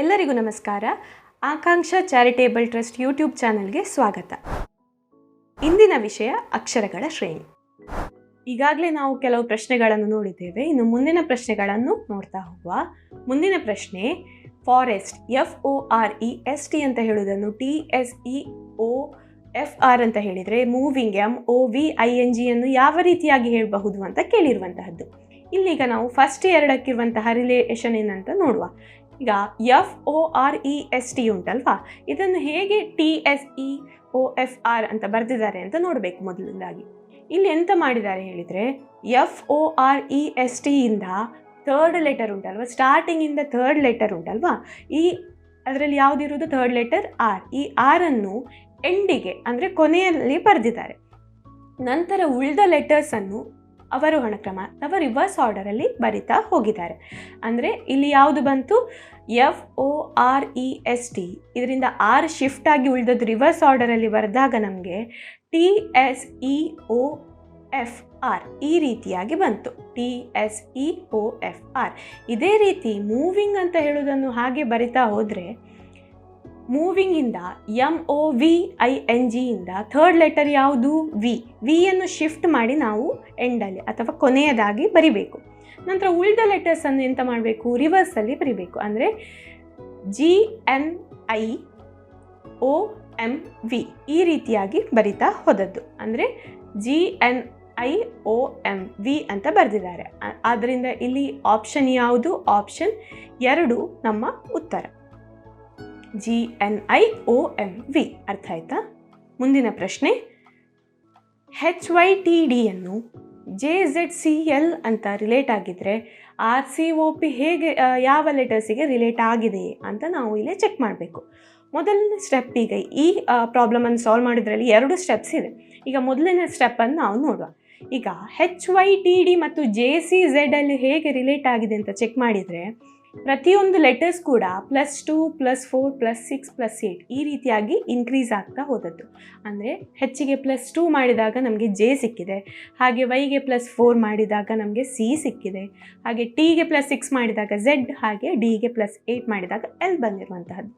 ಎಲ್ಲರಿಗೂ ನಮಸ್ಕಾರ. ಆಕಾಂಕ್ಷ charitable trust YouTube ಚಾನಲ್ಗೆ ಸ್ವಾಗತ. ಇಂದಿನ ವಿಷಯ ಅಕ್ಷರಗಳ ಶ್ರೇಣಿ. ಈಗಾಗಲೇ ನಾವು ಕೆಲವು ಪ್ರಶ್ನೆಗಳನ್ನು ನೋಡಿದ್ದೇವೆ. ಇನ್ನು ಮುಂದಿನ ಪ್ರಶ್ನೆಗಳನ್ನು ನೋಡ್ತಾ ಹೋಗುವ. ಮುಂದಿನ ಪ್ರಶ್ನೆ, forest, F O R E S T ಅಂತ ಹೇಳುವುದನ್ನು T S E O F R ಅಂತ ಹೇಳಿದರೆ, moving, M O V I N ಜಿಯನ್ನು ಯಾವ ರೀತಿಯಾಗಿ ಹೇಳಬಹುದು ಅಂತ ಕೇಳಿರುವಂತಹದ್ದು. ಇಲ್ಲಿಗ ನಾವು ಫಸ್ಟ್ ಎರಡಕ್ಕಿರುವಂತಹ ರಿಲೇಷನ್ ಏನಂತ ನೋಡುವ. ಈಗ F O R E S T ಉಂಟಲ್ವಾ? ಇದನ್ನು ಹೇಗೆ T S E O F R ಅಂತ ಬರೆದಿದ್ದಾರೆ ಅಂತ ನೋಡಬೇಕು ಮೊದಲನೇದಾಗಿ ಇಲ್ಲಿ ಎಂತ ಮಾಡಿದ್ದಾರೆ ಹೇಳಿದರೆ F O R E S ಇಂದ ಥರ್ಡ್ ಲೆಟರ್ ಉಂಟಲ್ವಾ? ಸ್ಟಾರ್ಟಿಂಗಿಂದ ಥರ್ಡ್ ಲೆಟರ್ ಉಂಟಲ್ವಾ? ಈ ಅದರಲ್ಲಿ ಯಾವುದಿರುವುದು? ಥರ್ಡ್ ಲೆಟರ್ ಆರ್ ಈ ಆರನ್ನು ಎಂಡಿಗೆ ಅಂದರೆ ಕೊನೆಯಲ್ಲಿ ಬರೆದಿದ್ದಾರೆ. ನಂತರ ಉಳಿದ ಲೆಟರ್ಸನ್ನು ಅವರೋಹಣ ಕ್ರಮ ಅಥವಾ ರಿವರ್ಸ್ ಆರ್ಡರಲ್ಲಿ ಬರಿತಾ ಹೋಗಿದ್ದಾರೆ. ಅಂದರೆ ಇಲ್ಲಿ ಯಾವುದು ಬಂತು? F O R E S T ಇದರಿಂದ ಆರ್ ಶಿಫ್ಟ್ ಆಗಿ ಉಳಿದದ್ದು ರಿವರ್ಸ್ ಆರ್ಡರಲ್ಲಿ ಬರೆದಾಗ ನಮಗೆ T S E O F R ಈ ರೀತಿಯಾಗಿ ಬಂತು. T S E O F R ಇದೇ ರೀತಿ ಮೂವಿಂಗ್ ಅಂತ ಹೇಳೋದನ್ನು ಹಾಗೆ ಬರಿತಾ ಹೋದರೆ ಮೂವಿಂಗಿಂದ M O V I N ಜಿಯಿಂದ third letter ಯಾವುದು? ವಿ ವಿಯನ್ನು ಶಿಫ್ಟ್ ಮಾಡಿ ನಾವು ಎಂಡಲ್ಲಿ ಅಥವಾ ಕೊನೆಯದಾಗಿ ಬರಿಬೇಕು. ನಂತರ ಉಳಿದ ಲೆಟರ್ಸನ್ನು ಎಂತ ಮಾಡಬೇಕು? ರಿವರ್ಸಲ್ಲಿ ಬರಿಬೇಕು. ಅಂದರೆ G N I O M V ಈ ರೀತಿಯಾಗಿ ಬರಿತಾ ಹೋದದ್ದು. ಅಂದರೆ G N I O M V ಅಂತ ಬರೆದಿದ್ದಾರೆ. ಆದ್ದರಿಂದ ಇಲ್ಲಿ ಆಪ್ಷನ್ ಯಾವುದು? ಆಪ್ಷನ್ ಎರಡು ನಮ್ಮ ಉತ್ತರ. G N I O M V ಅರ್ಥ ಆಯ್ತಾ? ಮುಂದಿನ ಪ್ರಶ್ನೆ. ಹೆಚ್ ವೈ ಟಿ ಡಿಯನ್ನು ಜೆ ಝೆಡ್ ಸಿ ಎಲ್ ಅಂತ ರಿಲೇಟ್ ಆಗಿದ್ದರೆ ಆರ್ ಸಿ ಒ ಪಿ ಹೇಗೆ ಯಾವ ಲೆಟರ್ಸಿಗೆ ರಿಲೇಟ್ ಆಗಿದೆ ಅಂತ ನಾವು ಇಲ್ಲಿ ಚೆಕ್ ಮಾಡಬೇಕು. ಮೊದಲನೇ ಸ್ಟೆಪ್ ಈಗ ಈ ಪ್ರಾಬ್ಲಮನ್ನು ಸಾಲ್ವ್ ಮಾಡಿದ್ರಲ್ಲಿ ಎರಡು ಸ್ಟೆಪ್ಸ್ ಇದೆ. ಈಗ ಮೊದಲನೇ ಸ್ಟೆಪ್ಪನ್ನು ನಾವು ನೋಡುವ. ಈಗ ಹೆಚ್ ವೈ ಟಿ ಡಿ ಮತ್ತು ಜೆ ಸಿ ಅಲ್ಲಿ ಹೇಗೆ ರಿಲೇಟ್ ಆಗಿದೆ ಅಂತ ಚೆಕ್ ಮಾಡಿದರೆ ಪ್ರತಿಯೊಂದು ಲೆಟರ್ಸ್ ಕೂಡ plus two plus four plus six plus eight ಈ ರೀತಿಯಾಗಿ ಇನ್ಕ್ರೀಸ್ ಆಗ್ತಾ ಹೋದದ್ದು. ಅಂದರೆ ಹೆಚ್ಚಿಗೆ ಪ್ಲಸ್ ಟೂ ಮಾಡಿದಾಗ ನಮಗೆ ಜೆ ಸಿಕ್ಕಿದೆ. ಹಾಗೆ ವೈಗೆ ಪ್ಲಸ್ ಫೋರ್ ಮಾಡಿದಾಗ ನಮಗೆ ಸಿ ಸಿಕ್ಕಿದೆ. ಹಾಗೆ ಟಿಗೆ ಪ್ಲಸ್ ಸಿಕ್ಸ್ ಮಾಡಿದಾಗ ಝೆಡ್ ಹಾಗೆ ಡಿಗೆ ಪ್ಲಸ್ ಏಯ್ಟ್ ಮಾಡಿದಾಗ ಎಲ್ ಬಂದಿರುವಂತಹದ್ದು.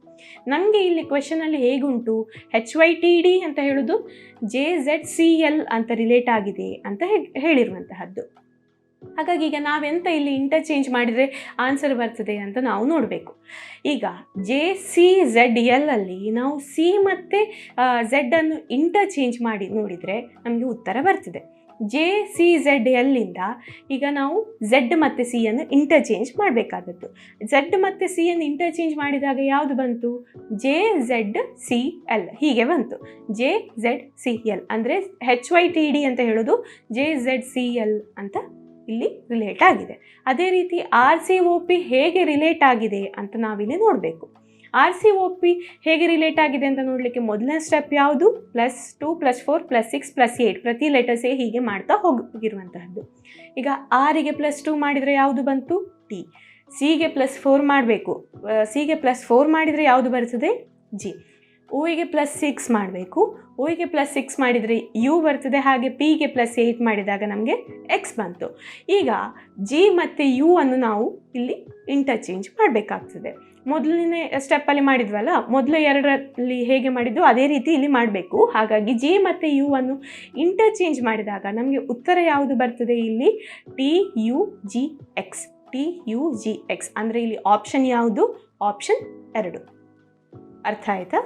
ನಮಗೆ ಇಲ್ಲಿ ಕ್ವೆಶನಲ್ಲಿ ಹೇಗುಂಟು? ಹೆಚ್ ವೈ ಟಿ ಡಿ ಅಂತ ಹೇಳೋದು ಜೆ ಝೆಡ್ ಸಿ ಎಲ್ ಅಂತ ರಿಲೇಟ್ ಆಗಿದೆ ಅಂತ ಹೇಳಿರುವಂತಹದ್ದು. ಹಾಗಾಗಿ ಈಗ ನಾವೆಂತ ಇಲ್ಲಿ ಇಂಟರ್ಚೇಂಜ್ ಮಾಡಿದರೆ ಆನ್ಸರ್ ಬರ್ತದೆ ಅಂತ ನಾವು ನೋಡಬೇಕು. ಈಗ ಜೆ ಸಿ ಝೆಡ್ ಎಲ್ ಅಲ್ಲಿ ನಾವು ಸಿ ಮತ್ತು ಝೆಡ್ಡನ್ನು ಇಂಟರ್ಚೇಂಜ್ ಮಾಡಿ ನೋಡಿದರೆ ನಮಗೆ ಉತ್ತರ ಬರ್ತದೆ. ಜೆ ಸಿ ಝೆಡ್ ಎಲ್ಲಿಂದ ಈಗ ನಾವು ಝೆಡ್ ಮತ್ತು ಸಿಯನ್ನು ಇಂಟರ್ಚೇಂಜ್ ಮಾಡಬೇಕಾದದ್ದು. ಝೆಡ್ ಮತ್ತು ಸಿಯನ್ನು ಇಂಟರ್ಚೇಂಜ್ ಮಾಡಿದಾಗ ಯಾವುದು ಬಂತು? ಜೆ ಝೆಡ್ ಸಿ ಎಲ್ ಹೀಗೆ ಬಂತು. ಜೆ ಝೆಡ್ ಸಿ ಎಲ್ ಅಂದರೆ ಹೆಚ್ ವೈ ಟಿ ಡಿ ಅಂತ ಹೇಳೋದು ಜೆ ಝೆಡ್ ಸಿ ಎಲ್ ಅಂತ ಇಲ್ಲಿ ರಿಲೇಟ್ ಆಗಿದೆ. ಅದೇ ರೀತಿ ಆರ್ ಸಿ ಒ ಪಿ ಹೇಗೆ ರಿಲೇಟ್ ಆಗಿದೆ ಅಂತ ನಾವಿಲ್ಲಿ ನೋಡಬೇಕು. ಆರ್ ಸಿ ಒ ಪಿ ಹೇಗೆ ರಿಲೇಟ್ ಆಗಿದೆ ಅಂತ ನೋಡಲಿಕ್ಕೆ ಮೊದಲನೇ ಸ್ಟೆಪ್ ಯಾವುದು? Plus two plus four plus six plus eight ಪ್ರತಿ ಲೆಟರ್ಸೇ ಹೀಗೆ ಮಾಡ್ತಾ ಹೋಗಿರುವಂತಹದ್ದು. ಈಗ ಆರಿಗೆ ಪ್ಲಸ್ ಟು ಮಾಡಿದರೆ ಯಾವುದು ಬಂತು? ಟಿ ಸಿಗೆ ಪ್ಲಸ್ ಫೋರ್ ಮಾಡಬೇಕು. ಸಿಗೆ ಪ್ಲಸ್ ಫೋರ್ ಮಾಡಿದರೆ ಯಾವುದು ಬರ್ತದೆ? ಜಿ ಓಯಿಗೆ ಪ್ಲಸ್ ಸಿಕ್ಸ್ ಮಾಡಬೇಕು. ಓಗೆ ಪ್ಲಸ್ ಸಿಕ್ಸ್ ಮಾಡಿದರೆ ಯು ಬರ್ತದೆ, ಹಾಗೆ ಪಿಗೆ ಪ್ಲಸ್ ಏಯ್ಟ್ ಮಾಡಿದಾಗ ನಮಗೆ ಎಕ್ಸ್ ಬಂತು. ಈಗ ಜಿ ಮತ್ತು ಯು ಅನ್ನು ನಾವು ಇಲ್ಲಿ ಇಂಟರ್ಚೇಂಜ್ ಮಾಡಬೇಕಾಗ್ತದೆ. ಮೊದಲನೇ ಸ್ಟೆಪ್ಪಲ್ಲಿ ಮಾಡಿದ್ವಲ್ಲ, ಮೊದಲು ಎರಡರಲ್ಲಿ ಹೇಗೆ ಮಾಡಿದ್ದು ಅದೇ ರೀತಿ ಇಲ್ಲಿ ಮಾಡಬೇಕು. ಹಾಗಾಗಿ ಜಿ ಮತ್ತು ಯು ಅನ್ನು ಇಂಟರ್ಚೇಂಜ್ ಮಾಡಿದಾಗ ನಮಗೆ ಉತ್ತರ ಯಾವುದು ಬರ್ತದೆ ಇಲ್ಲಿ? T U G X T U G X ಅಂದರೆ ಇಲ್ಲಿ ಆಪ್ಷನ್ ಯಾವುದು? ಆಪ್ಷನ್ ಎರಡು. ಅರ್ಥ ಆಯ್ತಾ?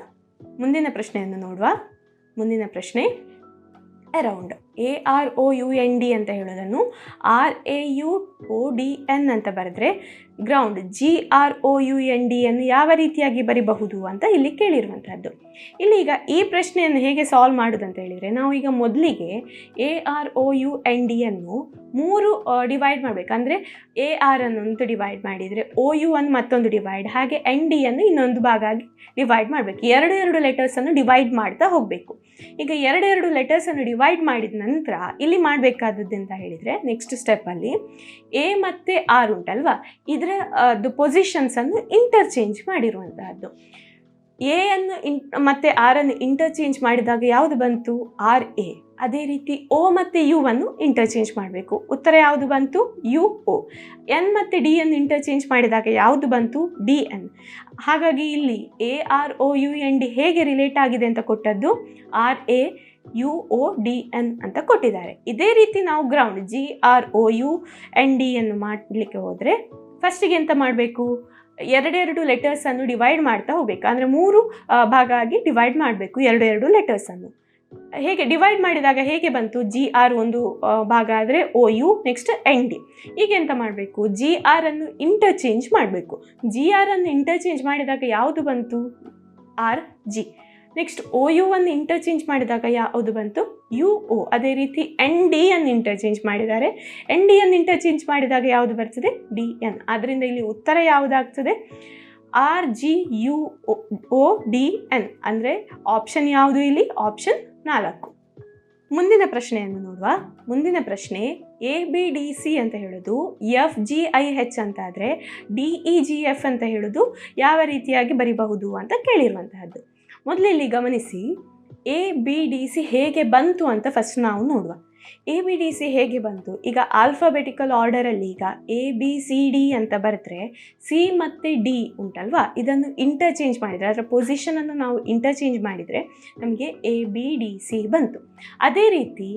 ಮುಂದಿನ ಪ್ರಶ್ನೆಯನ್ನು ನೋಡುವ ಮುಂದಿನ ಪ್ರಶ್ನೆ around A R O U N D ಅಂತ ಹೇಳೋದನ್ನು R A U O D N ಅಂತ ಬರೆದ್ರೆ ground G R O U N D ಅನ್ನು ಯಾವ ರೀತಿಯಾಗಿ ಬರಿಬಹುದು ಅಂತ ಇಲ್ಲಿ ಕೇಳಿರುವಂಥದ್ದು. ಇಲ್ಲಿ ಈಗ ಈ ಪ್ರಶ್ನೆಯನ್ನು ಹೇಗೆ ಸಾಲ್ವ್ ಮಾಡೋದು ಅಂತ ಹೇಳಿದರೆ, ನಾವು ಈಗ ಮೊದಲಿಗೆ A R O U N ಡಿಯನ್ನು ಮೂರು ಡಿವೈಡ್ ಮಾಡಬೇಕು. ಅಂದರೆ ಎ ಆರ್ ಅನ್ನು ಒಂದು ಡಿವೈಡ್ ಮಾಡಿದರೆ ಒ ಯು ಅನ್ನು ಮತ್ತೊಂದು ಡಿವೈಡ್ ಹಾಗೆ ಎನ್ ಡಿಯನ್ನು ಇನ್ನೊಂದು ಭಾಗ ಆಗಿ ಡಿವೈಡ್ ಮಾಡಬೇಕು. ಎರಡು ಎರಡು ಲೆಟರ್ಸನ್ನು ಡಿವೈಡ್ ಮಾಡ್ತಾ ಹೋಗಬೇಕು. ಈಗ ಎರಡೆರಡು ಲೆಟರ್ಸನ್ನು ಡಿವೈಡ್ ಮಾಡಿದ ನಂತರ ಇಲ್ಲಿ ಮಾಡಬೇಕಾದದ್ದು ಅಂತ ಹೇಳಿದರೆ ನೆಕ್ಸ್ಟ್ ಸ್ಟೆಪ್ಪಲ್ಲಿ ಎ ಮತ್ತು ಆರ್ ಉಂಟಲ್ವಾ? ಇದರ ಅದು ಪೊಸಿಷನ್ಸನ್ನು ಇಂಟರ್ಚೇಂಜ್ ಮಾಡಿರುವಂತಹದ್ದು. ಎ ಅನ್ನು ಇನ್ ಮತ್ತು ಆರನ್ನು ಇಂಟರ್ಚೇಂಜ್ ಮಾಡಿದಾಗ ಯಾವುದು ಬಂತು? R A. ಅದೇ ರೀತಿ ಓ ಮತ್ತು ಯು ಅನ್ನು ಇಂಟರ್ಚೇಂಜ್ ಮಾಡಬೇಕು. ಉತ್ತರ ಯಾವುದು ಬಂತು? ಯು ಒ ಎನ್ ಮತ್ತು ಡಿ ಅನ್ನು ಇಂಟರ್ಚೇಂಜ್ ಮಾಡಿದಾಗ ಯಾವುದು ಬಂತು? D, N. ಹಾಗಾಗಿ ಇಲ್ಲಿ A, R O U, N, D ಹೇಗೆ ರಿಲೇಟ್ ಆಗಿದೆ ಅಂತ ಕೊಟ್ಟದ್ದು? R, A U O D N ಅಂತ ಕೊಟ್ಟಿದ್ದಾರೆ. ಇದೇ ರೀತಿ ನಾವು ground G R O U N D ಅನ್ನು ಮಾಡಲಿಕ್ಕೆ ಹೋದರೆ ಫಸ್ಟಿಗೆ ಎಂತ ಮಾಡಬೇಕು? ಎರಡೆರಡು ಲೆಟರ್ಸನ್ನು ಡಿವೈಡ್ ಮಾಡ್ತಾ ಹೋಗಬೇಕು. ಅಂದರೆ ಮೂರು ಭಾಗ ಆಗಿ ಡಿವೈಡ್ ಮಾಡಬೇಕು ಎರಡೆರಡು ಎರಡು ಲೆಟರ್ಸನ್ನು ಹೇಗೆ ಡಿವೈಡ್ ಮಾಡಿದಾಗ ಹೇಗೆ ಬಂತು? ಜಿ ಆರ್ ಒಂದು ಭಾಗ ಆದರೆ O U next N D ಈಗ ಎಂತ ಮಾಡಬೇಕು? ಜಿ ಆರನ್ನು ಇಂಟರ್ಚೇಂಜ್ ಮಾಡಬೇಕು. ಜಿ ಅನ್ನು ಇಂಟರ್ಚೇಂಜ್ ಮಾಡಿದಾಗ ಯಾವುದು ಬಂತು? R G next O U ಅನ್ನು ಇಂಟರ್ಚೇಂಜ್ ಮಾಡಿದಾಗ ಯಾವುದು ಬಂತು? ಯು ಒ ಅದೇ ರೀತಿ ಎನ್ ಡಿ ಅನ್ನು ಇಂಟರ್ಚೇಂಜ್ ಮಾಡಿದ್ದಾರೆ. ಎನ್ ಡಿ ಅನ್ನು ಇಂಟರ್ಚೇಂಜ್ ಮಾಡಿದಾಗ ಯಾವುದು ಬರ್ತದೆ? ಡಿ ಎನ್ ಆದ್ದರಿಂದ ಇಲ್ಲಿ ಉತ್ತರ ಯಾವುದಾಗ್ತದೆ? R G U O D N ಅಂದರೆ ಆಪ್ಷನ್ ಯಾವುದು ಇಲ್ಲಿ? ಆಪ್ಷನ್ ನಾಲ್ಕು. ಮುಂದಿನ ಪ್ರಶ್ನೆಯನ್ನು ನೋಡುವ. ಮುಂದಿನ ಪ್ರಶ್ನೆ ಎ ಬಿ ಡಿ ಸಿ ಅಂತ ಹೇಳೋದು ಎಫ್ ಜಿ ಐ ಹೆಚ್ ಅಂತ ಆದರೆ ಡಿ ಇ ಜಿ ಎಫ್ ಅಂತ ಹೇಳೋದು ಯಾವ ರೀತಿಯಾಗಿ ಬರಿಬಹುದು ಅಂತ ಕೇಳಿರುವಂತಹದ್ದು. ಮೊದಲಿಲ್ಲಿ ಗಮನಿಸಿ ಎ ಬಿ ಡಿ ಸಿ ಹೇಗೆ ಬಂತು ಅಂತ ಫಸ್ಟ್ ನಾವು ನೋಡುವ. ಎ ಬಿ ಡಿ ಸಿ ಹೇಗೆ ಬಂತು? ಈಗ ಆಲ್ಫಾಬೆಟಿಕಲ್ ಆರ್ಡರಲ್ಲಿ ಈಗ ಎ ಬಿ ಸಿ ಡಿ ಅಂತ ಬರೆದ್ರೆ ಸಿ ಮತ್ತು ಡಿ ಉಂಟಲ್ವಾ? ಇದನ್ನು ಇಂಟರ್ಚೇಂಜ್ ಮಾಡಿದರೆ, ಅದರ ಪೊಸಿಷನನ್ನು ನಾವು ಇಂಟರ್ಚೇಂಜ್ ಮಾಡಿದರೆ ನಮಗೆ ಎ ಬಿ ಡಿ ಸಿ ಬಂತು. ಅದೇ ರೀತಿ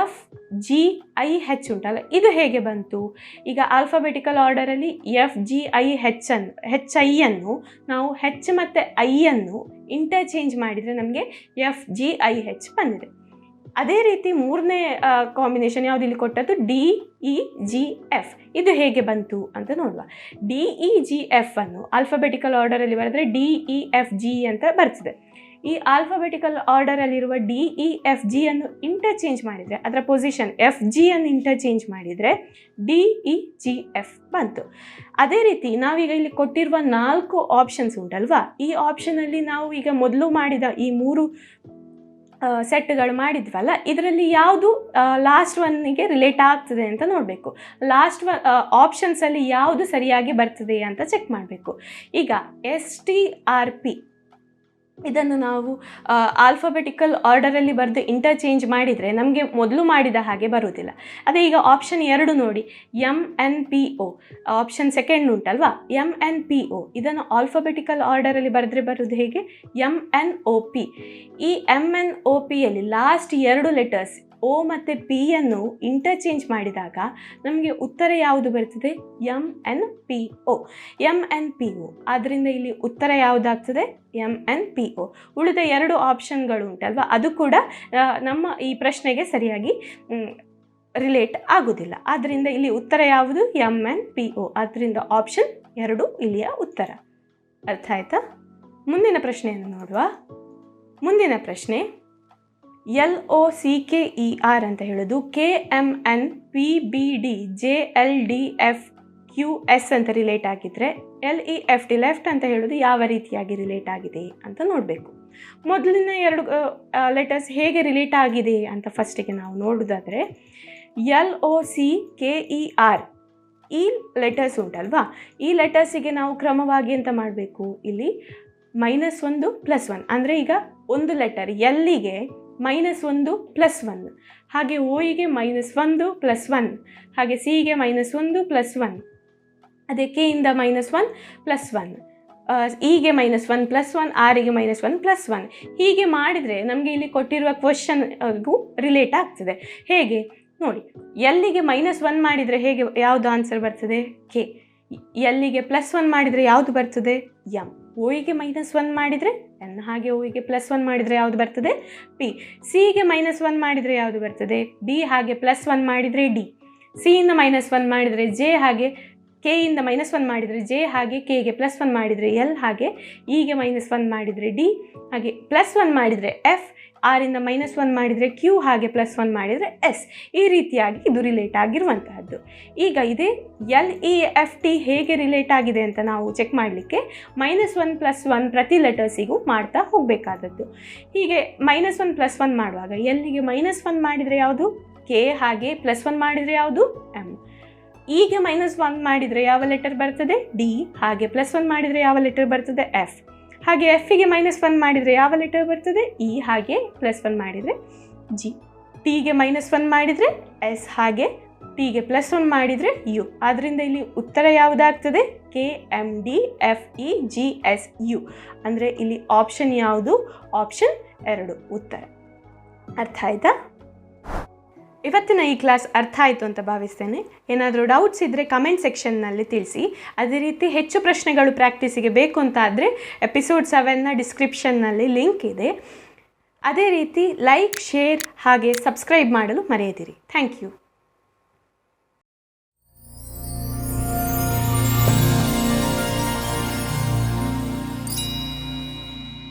ಎಫ್ ಜಿ ಐ ಹೆಚ್ ಉಂಟಲ್ಲ, ಇದು ಹೇಗೆ ಬಂತು? ಈಗ ಆಲ್ಫಾಬೆಟಿಕಲ್ ಆರ್ಡರಲ್ಲಿ ಎಫ್ ಜಿ ಐ ಹೆಚ್ ಅನ್ನು ಹೆಚ್ ಐ ಅನ್ನು, ನಾವು ಹೆಚ್ ಮತ್ತು ಐ ಅನ್ನು ಇಂಟರ್ಚೇಂಜ್ ಮಾಡಿದರೆ ನಮಗೆ ಎಫ್ ಜಿ ಐ ಹೆಚ್ ಬಂದಿದೆ. ಅದೇ ರೀತಿ ಮೂರನೇ ಕಾಂಬಿನೇಷನ್ ಯಾವುದು ಇಲ್ಲಿ ಕೊಟ್ಟದ್ದು? ಡಿ ಇ ಜಿ ಎಫ್ ಇದು ಹೇಗೆ ಬಂತು ಅಂತ ನೋಡುವ. ಡಿ ಇ ಜಿ ಎಫ್ ಅನ್ನು ಆಲ್ಫಾಬೆಟಿಕಲ್ ಆರ್ಡರಲ್ಲಿ ಬರೆದ್ರೆ ಡಿ ಇ ಎಫ್ ಜಿ ಅಂತ ಬರ್ತದೆ. ಈ ಆಲ್ಫಾಬೆಟಿಕಲ್ ಆರ್ಡರಲ್ಲಿರುವ ಡಿ ಇ ಎಫ್ ಜಿ ಅನ್ನು ಇಂಟರ್ಚೇಂಜ್ ಮಾಡಿದರೆ, ಅದರ ಪೊಸಿಷನ್ ಎಫ್ ಜಿ ಅನ್ನು ಇಂಟರ್ಚೇಂಜ್ ಮಾಡಿದರೆ ಡಿ ಇ ಜಿ ಎಫ್ ಬಂತು. ಅದೇ ರೀತಿ ನಾವೀಗ ಇಲ್ಲಿ ಕೊಟ್ಟಿರುವ ನಾಲ್ಕು ಆಪ್ಷನ್ಸ್ ಉಂಟಲ್ವಾ? ಈ ಆಪ್ಷನಲ್ಲಿ ನಾವು ಈಗ ಮೊದಲು ಮಾಡಿದ ಈ ಮೂರು ಸೆಟ್ಗಳು ಮಾಡಿದ್ವಲ್ಲ, ಇದರಲ್ಲಿ ಯಾವುದು ಲಾಸ್ಟ್ ಒನ್ನಿಗೆ ರಿಲೇಟ್ ಆಗ್ತದೆ ಅಂತ ನೋಡಬೇಕು. ಲಾಸ್ಟ್ ಒನ್ ಆಪ್ಷನ್ಸಲ್ಲಿ ಯಾವುದು ಸರಿಯಾಗಿ ಬರ್ತದೆ ಅಂತ ಚೆಕ್ ಮಾಡಬೇಕು. ಈಗ ಎಸ್ ಟಿ ಆರ್ ಪಿ ಇದನ್ನು ನಾವು ಆಲ್ಫಾಬೆಟಿಕಲ್ ಆರ್ಡರಲ್ಲಿ ಬರೆದು ಇಂಟರ್ಚೇಂಜ್ ಮಾಡಿದರೆ ನಮಗೆ ಮೊದಲು ಮಾಡಿದ ಹಾಗೆ ಬರುವುದಿಲ್ಲ. ಅದೇ ಈಗ ಆಪ್ಷನ್ ಎರಡು ನೋಡಿ M N P O option second ಉಂಟಲ್ವಾ? ಎಂ ಎನ್ ಪಿ ಒ ಇದನ್ನು ಆಲ್ಫಾಬೆಟಿಕಲ್ ಆರ್ಡರಲ್ಲಿ ಬರೆದ್ರೆ ಬರೋದು ಹೇಗೆ? ಎಂ ಎನ್ ಒ ಪಿ ಈ ಎಂ ಎನ್ ಒ ಪಿಯಲ್ಲಿ ಲಾಸ್ಟ್ ಎರಡು ಲೆಟರ್ಸ್ ಓ ಮತ್ತು ಪಿಯನ್ನು ಇಂಟರ್ಚೇಂಜ್ ಮಾಡಿದಾಗ ನಮಗೆ ಉತ್ತರ ಯಾವುದು ಬರ್ತದೆ? M N P O M N P O ಆದ್ದರಿಂದ ಇಲ್ಲಿ ಉತ್ತರ ಯಾವುದಾಗ್ತದೆ? ಎಂ ಎನ್ ಪಿ ಒ ಉಳಿದ ಎರಡು ಆಪ್ಷನ್ಗಳು ಉಂಟಲ್ವ? ಅದು ಕೂಡ ನಮ್ಮ ಈ ಪ್ರಶ್ನೆಗೆ ಸರಿಯಾಗಿ ರಿಲೇಟ್ ಆಗೋದಿಲ್ಲ. ಆದ್ದರಿಂದ ಇಲ್ಲಿ ಉತ್ತರ ಯಾವುದು? ಎಂ ಎನ್ ಪಿ ಒ ಆದ್ದರಿಂದ ಆಪ್ಷನ್ ಎರಡು ಇಲ್ಲಿಯ ಉತ್ತರ. ಅರ್ಥ ಆಯ್ತಾ? ಮುಂದಿನ ಪ್ರಶ್ನೆಯನ್ನು ನೋಡುವ. ಮುಂದಿನ ಪ್ರಶ್ನೆ. L O C K E R ಅಂತ ಹೇಳೋದು K M N P B D J L D F Q S ಅಂತ ರಿಲೇಟ್ ಆಗಿದ್ದರೆ L E F T left ಅಂತ ಹೇಳೋದು ಯಾವ ರೀತಿಯಾಗಿ ರಿಲೇಟ್ ಆಗಿದೆ ಅಂತ ನೋಡಬೇಕು. ಮೊದಲಿನ ಎರಡು ಲೆಟರ್ಸ್ ಹೇಗೆ ರಿಲೇಟ್ ಆಗಿದೆ ಅಂತ ಫಸ್ಟಿಗೆ ನಾವು ನೋಡೋದಾದರೆ L O C K E R ಈ ಲೆಟರ್ಸ್ ಉಂಟಲ್ವಾ? ಈ ಲೆಟರ್ಸಿಗೆ ನಾವು ಕ್ರಮವಾಗಿ ಅಂತ ಮಾಡಬೇಕು? ಇಲ್ಲಿ ಮೈನಸ್ ಒಂದು ಪ್ಲಸ್ ಒನ್ ಅಂದರೆ ಈಗ ಒಂದು ಲೆಟರ್ ಎಲ್ಲಿಗೆ ಮೈನಸ್ ಒಂದು ಪ್ಲಸ್ ಒನ್. ಹಾಗೆ ಓಯಿಗೆ ಮೈನಸ್ ಒಂದು ಪ್ಲಸ್ ಒನ್. ಹಾಗೆ ಸಿಗೆ ಮೈನಸ್ ಒಂದು ಪ್ಲಸ್ ಒನ್. ಅದೇ ಕೆಯಿಂದ ಮೈನಸ್ ಒನ್ ಪ್ಲಸ್ ಒನ್. ಇಗೆ ಮೈನಸ್ ಒನ್ ಪ್ಲಸ್ ಒನ್, ಆರಿಗೆ ಮೈನಸ್ ಒನ್ ಪ್ಲಸ್ ಒನ್. ಹೀಗೆ ಮಾಡಿದರೆ ನಮಗೆ ಇಲ್ಲಿ ಕೊಟ್ಟಿರುವ ಕ್ವಶನ್ಗೂ ರಿಲೇಟ್ ಆಗ್ತದೆ. ಹೇಗೆ? ನೋಡಿ, ಎಲ್ಲಿಗೆ ಮೈನಸ್ ಒನ್ ಮಾಡಿದರೆ ಹೇಗೆ, ಯಾವುದು ಆನ್ಸರ್ ಬರ್ತದೆ? ಕೆ. ಎಲ್ಲಿಗೆ ಪ್ಲಸ್ ಒನ್ ಮಾಡಿದರೆ ಯಾವುದು ಬರ್ತದೆ? ಎಂ. ಓಯಿಗೆ ಮೈನಸ್ ಒನ್ ಮಾಡಿದರೆ ಎನ್ ಹಾಗೆ ಓಯಿಗೆ ಪ್ಲಸ್ ಒನ್ ಮಾಡಿದರೆ ಯಾವುದು ಬರ್ತದೆ? ಪಿ ಸಿಗೆ ಮೈನಸ್ ಒನ್ ಮಾಡಿದರೆ ಯಾವುದು ಬರ್ತದೆ? ಬಿ ಹಾಗೆ ಪ್ಲಸ್ ಒನ್ ಮಾಡಿದರೆ ಡಿ ಸಿಯಿಂದ ಮೈನಸ್ ಒನ್ ಮಾಡಿದರೆ ಜೆ ಹಾಗೆ ಕೆ ಇಂದ ಮೈನಸ್ ಒನ್ ಮಾಡಿದರೆ ಜೆ ಹಾಗೆ ಕೆಗೆ ಪ್ಲಸ್ ಒನ್ ಮಾಡಿದರೆ ಎಲ್ ಹಾಗೆ ಇಗೆ ಮೈನಸ್ ಒನ್ ಮಾಡಿದರೆ ಡಿ ಹಾಗೆ ಪ್ಲಸ್ ಒನ್ ಮಾಡಿದರೆ ಎಫ್ ಆರಿಂದ ಮೈನಸ್ ಒನ್ ಮಾಡಿದರೆ ಕ್ಯೂ, ಹಾಗೆ ಪ್ಲಸ್ ಒನ್ ಮಾಡಿದರೆ ಎಸ್. ಈ ರೀತಿಯಾಗಿ ಇದು ರಿಲೇಟ್ ಆಗಿರುವಂತಹದ್ದು. ಈಗ ಇದೇ ಎಲ್, ಇ, ಎಫ್, ಟಿ ಹೇಗೆ ರಿಲೇಟ್ ಆಗಿದೆ ಅಂತ ನಾವು ಚೆಕ್ ಮಾಡಲಿಕ್ಕೆ ಮೈನಸ್ ಒನ್ ಪ್ಲಸ್ ಒನ್ ಪ್ರತಿ ಲೆಟರ್ಸಿಗೂ ಮಾಡ್ತಾ ಹೋಗಬೇಕಾದದ್ದು. ಹೀಗೆ ಮೈನಸ್ ಒನ್ ಪ್ಲಸ್ ಒನ್ ಮಾಡುವಾಗ ಎಲ್ಲಿಗೆ ಮೈನಸ್ ಒನ್ ಮಾಡಿದರೆ ಯಾವುದು? ಕೆ, ಹಾಗೆ ಪ್ಲಸ್ ಒನ್ ಮಾಡಿದರೆ ಯಾವುದು? ಎಂ ಈಗ ಮೈನಸ್ ಒನ್ ಮಾಡಿದರೆ ಯಾವ ಲೆಟರ್ ಬರ್ತದೆ? ಡಿ. ಹಾಗೆ ಪ್ಲಸ್ ಒನ್ ಮಾಡಿದರೆ ಯಾವ ಲೆಟರ್ ಬರ್ತದೆ? ಎಫ್. ಹಾಗೆ ಎಫಿಗೆ ಮೈನಸ್ ಒನ್ ಮಾಡಿದರೆ ಯಾವ ಲೆಟರ್ ಬರ್ತದೆ? ಇ ಹಾಗೆ ಪ್ಲಸ್ ಒನ್ ಮಾಡಿದರೆ ಜಿ ಟಿಗೆ ಮೈನಸ್ ಒನ್ ಮಾಡಿದರೆ ಎಸ್ ಹಾಗೆ ಟಿಗೆ ಪ್ಲಸ್ ಒನ್ ಮಾಡಿದರೆ ಯು ಆದ್ದರಿಂದ ಇಲ್ಲಿ ಉತ್ತರ ಯಾವುದಾಗ್ತದೆ? K M D F E G S U ಅಂದರೆ ಇಲ್ಲಿ ಆಪ್ಷನ್ ಯಾವುದು? ಆಪ್ಷನ್ ಎರಡು ಉತ್ತರ. ಅರ್ಥ ಆಯ್ತಾ? ಇವತ್ತಿನ ಈ ಕ್ಲಾಸ್ ಅರ್ಥ ಆಯಿತು ಅಂತ ಭಾವಿಸ್ತೇನೆ. ಏನಾದರೂ ಡೌಟ್ಸ್ ಇದ್ದರೆ ಕಮೆಂಟ್ ಸೆಕ್ಷನ್ನಲ್ಲಿ ತಿಳಿಸಿ. ಅದೇ ರೀತಿ ಹೆಚ್ಚು ಪ್ರಶ್ನೆಗಳು ಪ್ರಾಕ್ಟೀಸಿಗೆ ಬೇಕು ಅಂತ ಆದರೆ ಎಪಿಸೋಡ್ ಸೆವೆನ್ನ ಡಿಸ್ಕ್ರಿಪ್ಷನ್ನಲ್ಲಿ ಲಿಂಕ್ ಇದೆ. ಅದೇ ರೀತಿ ಲೈಕ್ ಶೇರ್ ಹಾಗೆ ಸಬ್ಸ್ಕ್ರೈಬ್ ಮಾಡಲು ಮರೆಯದಿರಿ. Thank you